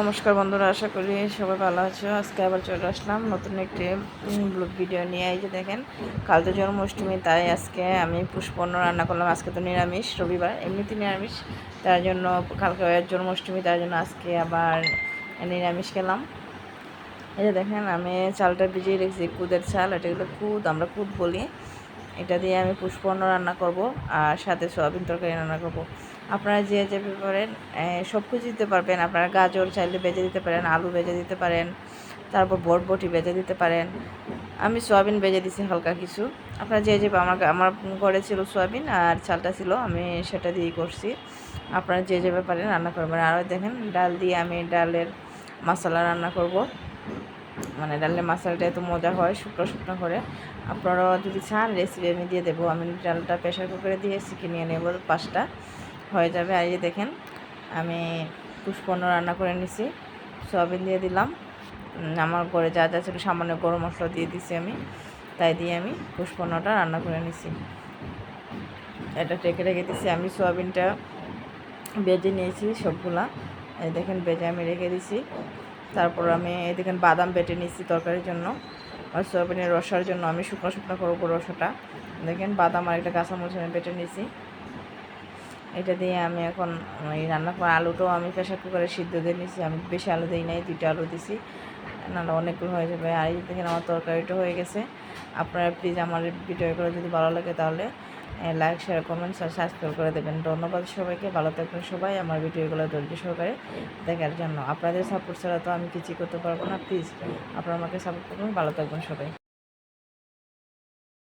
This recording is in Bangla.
নমস্কার বন্ধুরা, আশা করি সবাই ভালো আছো। আজকে আবার চলে আসলাম নতুন একটি ব্লগ ভিডিও নিয়ে। এই যে দেখেন, কাল তো জন্মাষ্টমী, তাই আজকে আমি পুষ্পন্ন রান্না করলাম। আজকে তো নিরামিষ, রবিবার এমনিতে নিরামিষ। তার জন্য কালকে জন্মাষ্টমী, তার জন্য আজকে আবার নিরামিষ খেলাম। এই যে দেখেন, আমি চালটা ভিজিয়ে রেখেছি, কুদের চাল, এটা হলো কুদ, আমরা কুদ বলি। এটা দিয়ে আমি পুষ্পন্ন রান্না করব, আর সাথে সয়াবিন তরকারি রান্না করব। আপনারা যে যে পারেন সব কিছু দিতে পারবেন। আপনারা গাজর চাইলে বেজে দিতে পারেন, আলু বেজে দিতে পারেন, তারপর বটবটি বেজে দিতে পারেন। আমি সয়াবিন বেজে দিছি হালকা কিছু। আপনারা যে যে আমার আমার ঘরে ছিল সয়াবিন আর চালটা ছিল, আমি সেটা দিয়েই করছি। আপনারা যে যে পারেন রান্না করবেন। আরও দেখেন, ডাল দিয়ে আমি ডালের মশলা রান্না করব। মানে ডালের মশলাটা এত মজা হয়, শুকনো শুকনো করে। আপনারা যদি চান রেসিপি আমি দিয়ে দেবো। আমি ডালটা প্রেশার কুকারে দিয়ে শিখে নিয়ে নেব পাঁচটা। হয়ে যাবে। আর এই দেখেন, আমি পুষ্পন্ন রান্না করে নিছি। সয়াবিন দিয়ে দিলাম। আমার ঘরে যা যা ছিল সামান্য গরম মশলা দিয়ে দিছি আমি। তাই দিয়ে আমি পুষ্পন্নটা রান্না করে নিছি। এটা টেকে রেখে দিছি। আমি সয়াবিনটা বেজে নিয়েছি সবগুলা। এই দেখেন, বেজে আমি রেখে দিছি। তারপর আমি এই দেখেন, বাদাম বেটে নিয়েছি তরকারির জন্য। আর সয়াবিনের রসার জন্য আমি শুকনো শুকনো করব রসাটা। দেখেন, বাদাম আর একটা কাঁচামরিচ আমি বেটে নিয়েছি এটা দিয়ে আমি এখন, এই রান্না করা আলুটাও আমি প্রেশার কুকারে সিদ্ধ দিয়ে নিয়েছি আমি বেশি আলু দিই নাই, দুইটা আলু দিছি। নাহলে অনেকগুলো হয়ে যাবে। আর এই দেখেন আমার তরকারিটা হয়ে গেছে। আপনারা প্লিজ আমার ভিডিওগুলো যদি ভালো লাগে তাহলে লাইক শেয়ার কমেন্টস আর সাবস্ক্রাইব করে দেবেন। ধন্যবাদ সবাইকে। ভালো থাকবেন সবাই আমার ভিডিওগুলো ধৈর্য সহকারে দেখার জন্য। আপনাদের সাপোর্ট ছাড়া তো আমি কিছুই করতে পারব না। প্লিজ আপনারা আমাকে সাপোর্ট করবেন ভালো থাকবেন সবাই।